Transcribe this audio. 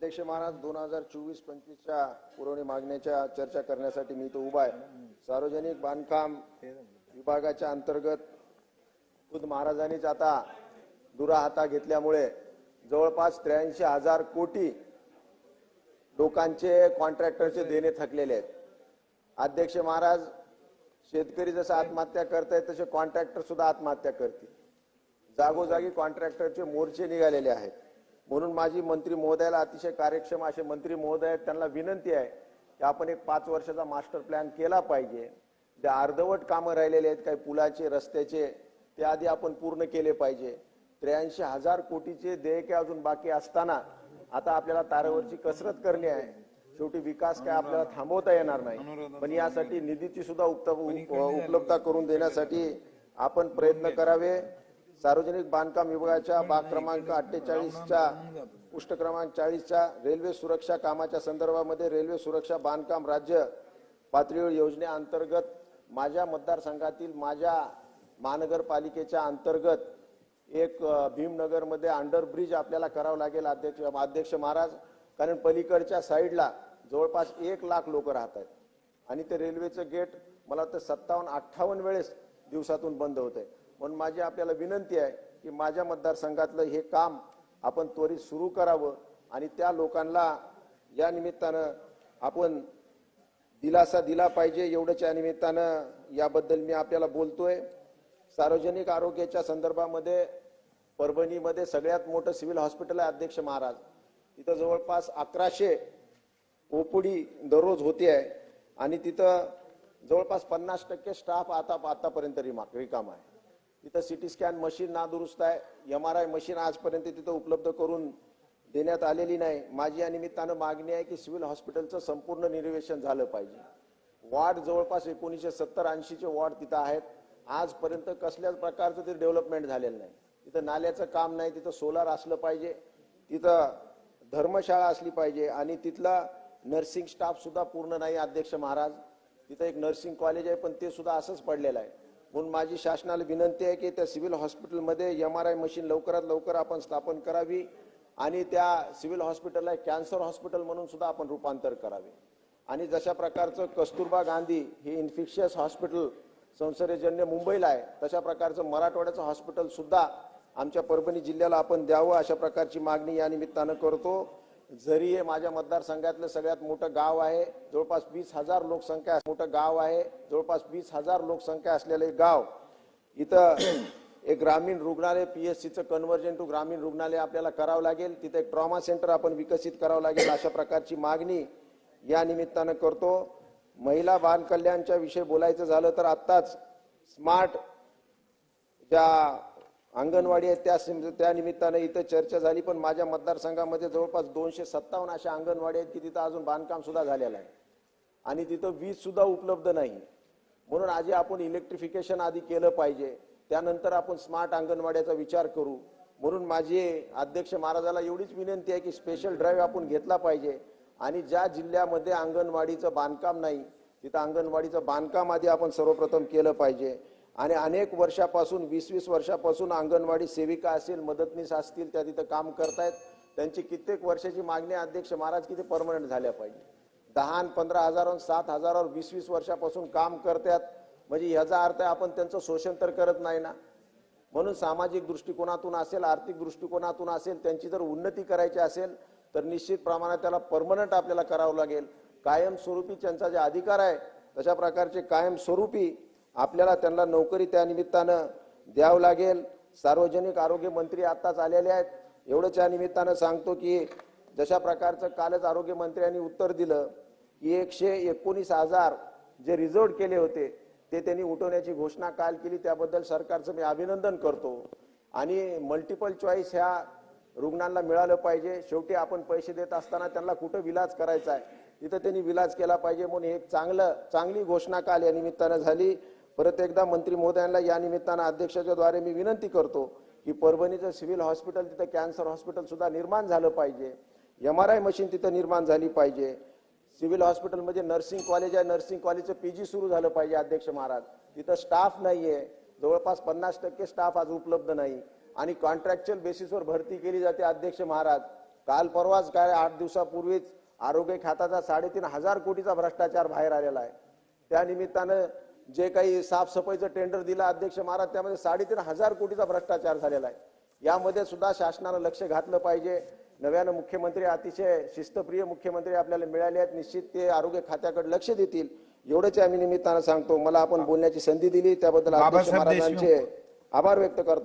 अध्यक्ष महाराज दोन हजार चोवीस पंचवीसच्या पुरवणी मागण्याच्या चर्चा करण्यासाठी मी तो उभा आहे. सार्वजनिक बांधकाम विभागाच्या अंतर्गत खुद महाराजांनीच आता दुरा हाता घेतल्यामुळे जवळपास त्र्याऐंशी हजार कोटी लोकांचे कॉन्ट्रॅक्टरचे देणे थकलेले आहेत. अध्यक्ष महाराज शेतकरी जसं आत्महत्या करतायत तसे कॉन्ट्रॅक्टर सुद्धा आत्महत्या करतील. जागोजागी कॉन्ट्रॅक्टरचे मोर्चे निघालेले आहेत. म्हणून माझी मंत्री महोदयाला अतिशय कार्यक्षम असे मंत्री महोदय आहेत त्यांना विनंती आहे की आपण एक पाच वर्षाचा मास्टर प्लॅन केला पाहिजे. जे अर्धवट कामं राहिलेले आहेत काही पुलाचे रस्त्याचे ते आधी आपण पूर्ण केले पाहिजे. त्र्याऐंशी हजार कोटीचे देयके अजून बाकी असताना आता आपल्याला तारेवरची कसरत करणे आहे. शेवटी विकास काय आपल्याला थांबवता येणार नाही. पण यासाठी निधीची सुद्धा उपलब्धता करून देण्यासाठी आपण प्रयत्न करावे. सार्वजनिक बांधकाम विभागाच्या भाग क्रमांक अठ्ठेचाळीसच्या पुष्ट क्रमांक चाळीसच्या रेल्वे सुरक्षा कामाच्या संदर्भामध्ये रेल्वे सुरक्षा बांधकाम राज्य पातळीवर योजनेअंतर्गत माझ्या मतदारसंघातील माझ्या महानगरपालिकेच्या अंतर्गत एक भीमनगरमध्ये अंडरब्रिज आपल्याला करावं लागेल अध्यक्ष अध्यक्ष महाराज. कारण पलीकडच्या साईडला जवळपास एक लाख लोक राहत आहेत. आणि ते रेल्वेचं गेट मला वाटतं सत्तावन्न अठ्ठावन्न वेळेस दिवसातून बंद होत आहे म्हणून माझी आपल्याला विनंती आहे की माझ्या मतदारसंघातलं हे काम आपण त्वरित सुरू करावं आणि त्या लोकांना या निमित्तानं आपण दिलासा दिला पाहिजे एवढ्याच्या निमित्तानं याबद्दल मी आपल्याला बोलतोय. सार्वजनिक आरोग्याच्या संदर्भामध्ये परभणीमध्ये सगळ्यात मोठं सिव्हिल हॉस्पिटल आहे अध्यक्ष महाराज. तिथं जवळपास अकराशे ओपीडी दररोज होते आहे आणि तिथं जवळपास पन्नास टक्के स्टाफ आता आतापर्यंत रिमा रिकाम आहे. तिथं सिटी स्कॅन मशीन नादुरुस्त आहे. एम आर आय मशीन आजपर्यंत तिथं उपलब्ध करून देण्यात आलेली नाही. माझी या निमित्तानं मागणी आहे की सिव्हिल हॉस्पिटलचं संपूर्ण निर्वेशन झालं पाहिजे. वॉर्ड जवळपास एकोणीसशे सत्तर ऐंशीचे वॉर्ड तिथं आहेत. आजपर्यंत कसल्याच प्रकारचं ते डेव्हलपमेंट झालेलं नाही. तिथं नाल्याचं काम नाही. तिथं सोलार असलं पाहिजे. तिथं धर्मशाळा असली पाहिजे. आणि तिथला नर्सिंग स्टाफ सुद्धा पूर्ण नाही अध्यक्ष महाराज. तिथं एक नर्सिंग कॉलेज आहे पण ते सुद्धा असंच पडलेलं आहे. म्हणून माझी शासनाला विनंती आहे की त्या सिव्हिल हॉस्पिटलमध्ये एम आर आय मशीन लवकरात लवकर आपण स्थापन करावी आणि त्या सिव्हिल हॉस्पिटलला कॅन्सर हॉस्पिटल म्हणून सुद्धा आपण रूपांतर करावे. आणि जशा प्रकारचं कस्तुरबा गांधी हे इन्फेक्शियस हॉस्पिटल संसर्गजन्य मुंबईला आहे तशा प्रकारचं मराठवाड्याचं हॉस्पिटलसुद्धा आमच्या परभणी जिल्ह्याला आपण द्यावं अशा प्रकारची मागणी या निमित्तानं करतो. जरी हे माझ्या मतदारसंघातलं सगळ्यात मोठं गाव आहे जवळपास वीस हजार लोकसंख्या मोठं गाव आहे जवळपास वीस हजार लोकसंख्या असलेलं एक गाव इथं एक ग्रामीण रुग्णालय पी एच सीचं कन्व्हर्जन टू ग्रामीण रुग्णालय आपल्याला करावं लागेल. तिथं एक ट्रॉमा सेंटर आपण विकसित करावं लागेल अशा प्रकारची मागणी या निमित्तानं करतो. महिला बालकल्याणच्या विषयी बोलायचं झालं तर आत्ताच स्मार्ट ज्या अंगणवाडी आहे त्या सिम- त्या निमित्तानं इथं चर्चा झाली पण माझ्या मतदारसंघामध्ये जवळपास दोनशे सत्तावन्न अशा अंगणवाडी आहेत की तिथं अजून बांधकाम सुद्धा झालेलं आहे. आणि तिथं वीज सुद्धा उपलब्ध नाही. म्हणून आधी आपण इलेक्ट्रिफिकेशन आधी केलं पाहिजे त्यानंतर आपण स्मार्ट अंगणवाड्याचा विचार करू. म्हणून माझी अध्यक्ष महाराजाला एवढीच विनंती आहे की स्पेशल ड्राईव्ह आपण घेतला पाहिजे. आणि ज्या जिल्ह्यामध्ये अंगणवाडीचं बांधकाम नाही तिथं अंगणवाडीचं बांधकाम आधी आपण सर्वप्रथम केलं पाहिजे. आणि अनेक वर्षापासून वीस वीस वर्षापासून अंगणवाडी सेविका असेल मदतनीस असतील त्या तिथं काम करतायत. त्यांची कित्येक वर्षाची मागणी अध्यक्ष महाराज किती परमनंट झाल्या पाहिजे. दहा आणि पंधरा हजारावर सात हजारावर वीस वीस वर्षापासून काम करतात म्हणजे ह्याचा अर्थ आपण त्यांचं शोषण तर करत नाही ना. म्हणून सामाजिक दृष्टिकोनातून असेल आर्थिक दृष्टिकोनातून असेल त्यांची जर उन्नती करायची असेल तर निश्चित प्रमाणात त्याला परमनंट आपल्याला करावं लागेल. कायमस्वरूपी त्यांचा जे अधिकार आहे तशा प्रकारचे कायमस्वरूपी आपल्याला त्यांना नोकरी त्या निमित्तानं द्यावं लागेल. सार्वजनिक आरोग्य मंत्री आत्ताच आलेले आहेत. एवढंच या निमित्तानं सांगतो की जशा प्रकारचं कालच आरोग्य मंत्र्यांनी उत्तर दिलं की एकशे एकोणीस हजार जे रिझर्व केले होते ते त्यांनी उठवण्याची घोषणा काल केली. त्याबद्दल सरकारचं मी अभिनंदन करतो. आणि मल्टिपल चॉईस ह्या रुग्णांना मिळालं पाहिजे. शेवटी आपण पैसे देत असताना त्यांना कुठं विलाज करायचा आहे? तिथं त्यांनी विलाज केला पाहिजे म्हणून एक चांगलं चांगली घोषणा काल या निमित्तानं झाली. परत एकदा मंत्री महोदयांना या निमित्तानं अध्यक्षाच्या द्वारे मी विनंती करतो की परभणीचं सिव्हिल हॉस्पिटल तिथं कॅन्सर हॉस्पिटल सुद्धा निर्माण झालं पाहिजे. एम आर आय मशीन तिथं निर्माण झाली पाहिजे. सिव्हिल हॉस्पिटलमध्ये म्हणजे नर्सिंग कॉलेज आहे. नर्सिंग कॉलेजचं पी जी सुरू झालं पाहिजे अध्यक्ष महाराज. तिथं स्टाफ नाही आहे जवळपास पन्नास टक्के स्टाफ आज उपलब्ध नाही. आणि कॉन्ट्रॅक्च्युअल बेसिसवर भरती केली जाते अध्यक्ष महाराज. काल परवाच काय आठ दिवसापूर्वीच आरोग्य खात्याचा साडेतीन हजार कोटीचा भ्रष्टाचार बाहेर आलेला आहे. त्या निमित्तानं जे काही साफसफाईचं टेंडर दिलं अध्यक्ष महाराज त्यामध्ये साडेतीन हजार कोटीचा भ्रष्टाचार झालेला आहे. यामध्ये सुद्धा शासनानं लक्ष घातलं पाहिजे. नव्यानं मुख्यमंत्री अतिशय शिस्तप्रिय मुख्यमंत्री आपल्याला मिळाले आहेत. निश्चित ते आरोग्य खात्याकडे लक्ष देतील. एवढंच आम्ही निमित्तानं सांगतो मला आपण बोलण्याची संधी दिली. त्याबद्दल अध्यक्ष. महाराजांचे आभार व्यक्त करतो.